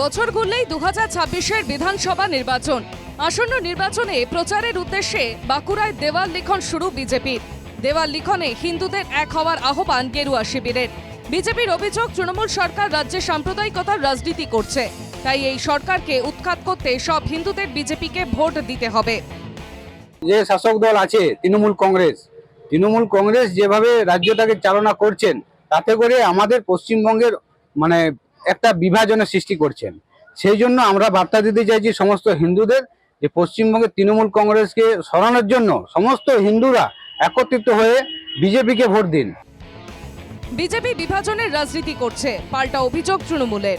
বছর ঘুরলেই দু হাজার ছাব্বিশের বিধানসভা নির্বাচন। আসন্ন নির্বাচনে প্রচারের উদ্দেশ্যে বাঁকুড়ায় দেওয়াল লিখন শুরু বিজেপির। দেওয়াল লিখনে হিন্দুদের এক হওয়ার আহ্বান গেরুয়া শিবিরের। বিজেপির অভিযোগ, তৃণমূল সরকার রাজ্যে সাম্প্রদায়িকতার রাজনীতি করছে। তাই এই সরকারকে উৎখাত করতে সব হিন্দুদের বিজেপিকে ভোট দিতে হবে। যে শাসক দল আছে, তৃণমূল কংগ্রেস তৃণমূল কংগ্রেস যেভাবে রাজ্যটাকে চালনা করছেন, তাতে করে আমাদের পশ্চিমবঙ্গের মানে একটা বিভাজনের সৃষ্টি করছেন। সেই জন্য আমরা বার্তা দিতে চাইছি সমস্ত হিন্দুদের যে পশ্চিমবঙ্গের তৃণমূল কংগ্রেসকে সরানোর জন্য সমস্ত হিন্দুরা একত্রিত হয়ে বিজেপিকে ভোট দিন। বিজেপি বিভাজনের রাজনীতি করছে পাল্টা অভিযোগ তৃণমূলের।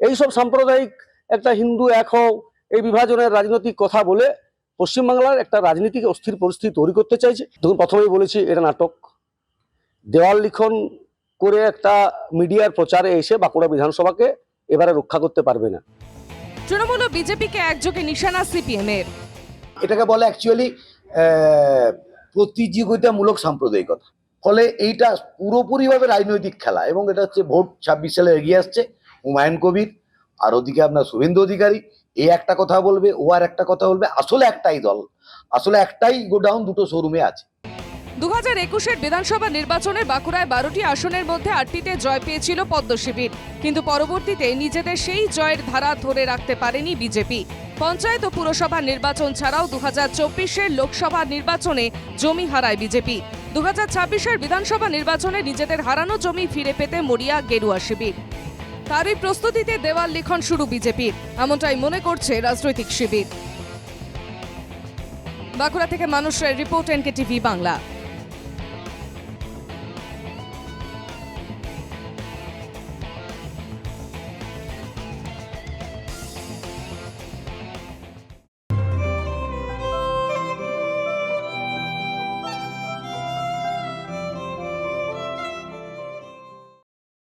এইসব সাম্প্রদায়িক একটা হিন্দু এক হও এই বিভাজনের রাজনৈতিক কথা বলে পশ্চিমবাংলার একটা রাজনীতিক অস্থির পরিস্থিতি তৈরি করতে চাইছে। দেখুন প্রথমেই বলেছি এটা নাটক। দেওয়াল লিখন করে একটা মিডিয়ার প্রচারে এসে বাঁকুড়া বিধানসভাকে এবারে রক্ষা করতে পারবে না। তৃণমূল ও বিজেপিকে একযোগে নিশানা সিপিএম এর এটাকে বলে অ্যাকচুয়ালি প্রতিযোগিতামূলক সাম্প্রদায়িকতা। ফলে এইটা পুরোপুরিভাবে রাজনৈতিক খেলা এবং এটা হচ্ছে ভোট ছাব্বিশ সালে এগিয়ে আসছে হুমায়ুন কবির আর ওদিকে আপনার শুভেন্দু অধিকারী এ একটা কথা বলবে ও আর একটা কথা বলবে আসলে একটাই দল আসলে একটাই গোডাউন দুটো শোরুমে আছে। দু হাজার একুশের বিধানসভা নির্বাচনে বাঁকুড়ায় বারোটি আসনের মধ্যে আটটিতে জয় পেয়েছিল পদ্ম শিবির। কিন্তু পরবর্তীতে নিজেদের সেই জয়ের ধারা ধরে রাখতে পারেনি বিজেপি। পঞ্চায়েত ও পুরসভা নির্বাচন ছাড়াও দু হাজার চব্বিশের লোকসভা নির্বাচনে জমি হারায় বিজেপি। দু হাজার ছাব্বিশের বিধানসভা নির্বাচনে নিজেদের হারানো জমি ফিরে পেতে মরিয়া গেরুয়া শিবির। তারই প্রস্তুতিতে দেওয়াল লিখন শুরু বিজেপির, এমনটাই মনে করছে রাজনৈতিক শিবির। বাঁকুড়া থেকে মানুষের রিপোর্ট এনকে টিভি বাংলা।